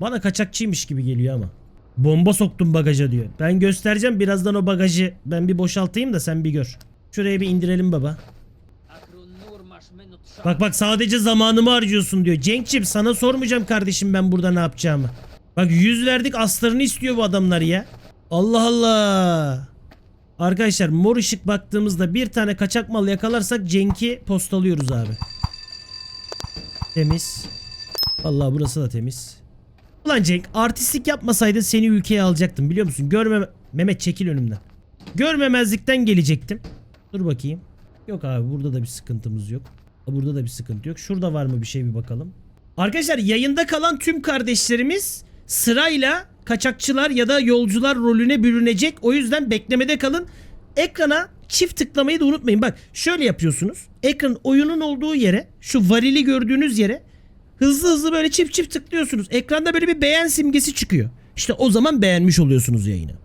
Bana kaçakçıymış gibi geliyor ama. Bomba soktum bagaja diyor. Ben göstereceğim birazdan o bagajı ben bir boşaltayım da sen bir gör. Şuraya bir indirelim baba. Bak bak sadece zamanımı harcıyorsun diyor. Cenk'cim sana sormayacağım kardeşim ben burada ne yapacağımı. Bak yüz verdik aslarını istiyor bu adamlar ya. Allah Allah. Arkadaşlar mor ışık baktığımızda bir tane kaçak mal yakalarsak Cenk'i postalıyoruz abi. Temiz. Vallahi burası da temiz. Ulan Cenk artistlik yapmasaydın seni ülkeye alacaktım biliyor musun? Görmeme... Mehmet çekil önümden. Görmemezlikten gelecektim. Dur bakayım. Yok abi burada da bir sıkıntımız yok. Burada da bir sıkıntı yok. Şurada var mı bir şey bir bakalım. Arkadaşlar yayında kalan tüm kardeşlerimiz sırayla kaçakçılar ya da yolcular rolüne bürünecek. O yüzden beklemede kalın. Ekrana çift tıklamayı da unutmayın. Bak şöyle yapıyorsunuz. Ekran oyunun olduğu yere şu varili gördüğünüz yere hızlı hızlı böyle çift çift tıklıyorsunuz. Ekranda böyle bir beğen simgesi çıkıyor. İşte o zaman beğenmiş oluyorsunuz yayını.